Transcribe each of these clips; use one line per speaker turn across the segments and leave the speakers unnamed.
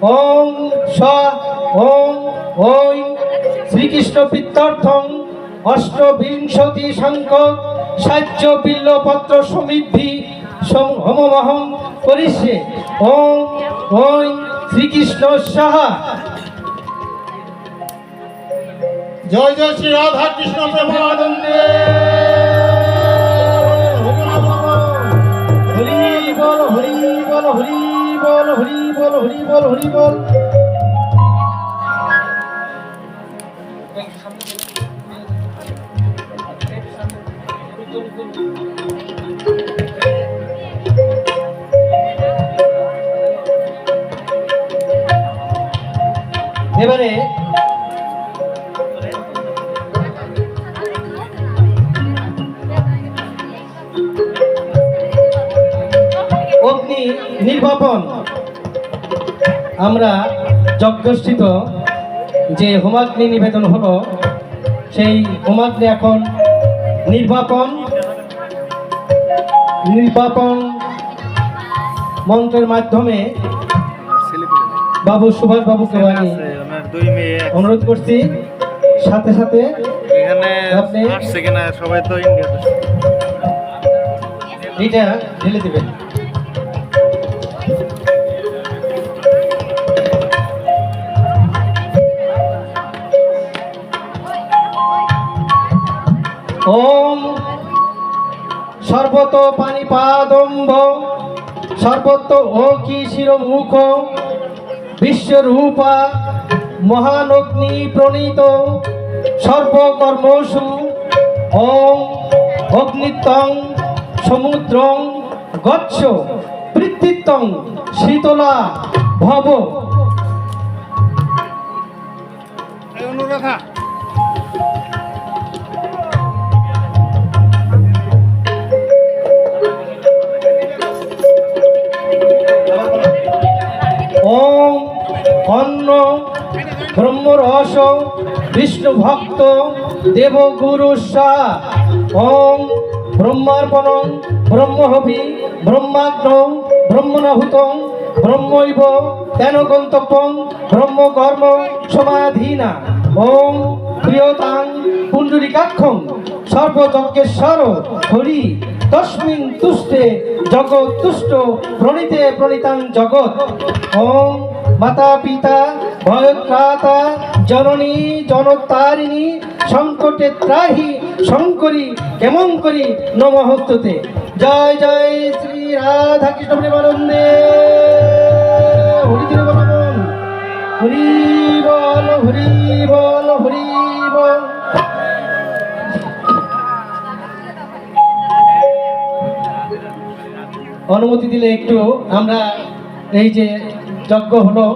ওং স ওং ওই। শ্রীকৃষ্ণ পিত্তর্থং অষ্টবিংশতি সংখ্যক সাহ্য বিল্লপত্র সমৃদ্ধি সম- হোমমহম করিষ্যে। ওই শ্রীকৃষ্ণ সাহা
জয় জয় শ্রী রাধা কৃষ্ণ প্রেমানন্দে।
বল হরি বল হরি বল। এবারে অগ্নি নির্বাপন। আমরা যজ্ঞষ্ঠিত যে হোমাগ্নি নিবেদন হলো সেই হোমাগ্নি এখন নির্বাপন নির্বাপন মন্ত্রের মাধ্যমে বাবু সুভাষ বাবুকে আমি অনুরোধ করছি। সাথে সাথে
এখানে
আপনি-
আসছে সবাই তো ইন্ডিয়াতে
ঢেলে দেবেন। ওম সর্বত পানিপাদম্ব সর্বত ও কি শিরমুখ বিশ্বরূপা মহানগ্নি প্রণীত সর্বকর্মসু ওম অগ্নিত্বং সমুদ্রং গচ্ছ পৃথিত্বং শীতলা ভব
অনুরাধা
ব্রহ্মরস বিষ্ণু ভক্ত দেবগুরু ওম ব্রহ্মার্পণং ব্রহ্মহবি ব্রহ্মাগ্ন ব্রহ্মণাহুতং ব্রহ্মৈব তেন গন্তব্যং ব্রহ্মকর্ম সমাধীনা, ওম প্রিয়তাং পুণ্ডরিকাক্ষং, সর্বযজ্ঞেশ্বর হরি তস্মিন তুষ্টে জগৎ তুষ্ট, প্রণীতে প্রণীতাং জগৎ, ওম মাতা পিতা ভয়ত্রাতা জননী, জনতারিণী সংকটে ত্রাহি, শঙ্করী কেমন করি নমহস্ততে জয় জয় শ্রী রাধা কৃষ্ণ প্রেমানন্দে হরি হরি বল হরি বল হরি বল। অনুমতি দিলে একটু আমরা এই যে যজ্ঞ হলো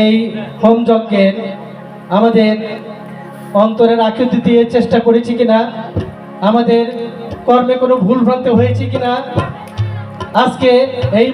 এই হোম যজ্ঞের আমাদের অন্তরের আকৃতি দিয়ে চেষ্টা করেছি কিনা, আমাদের কর্মে কোনো ভুল ভ্রান্তি হয়েছে কিনা, আজকে এই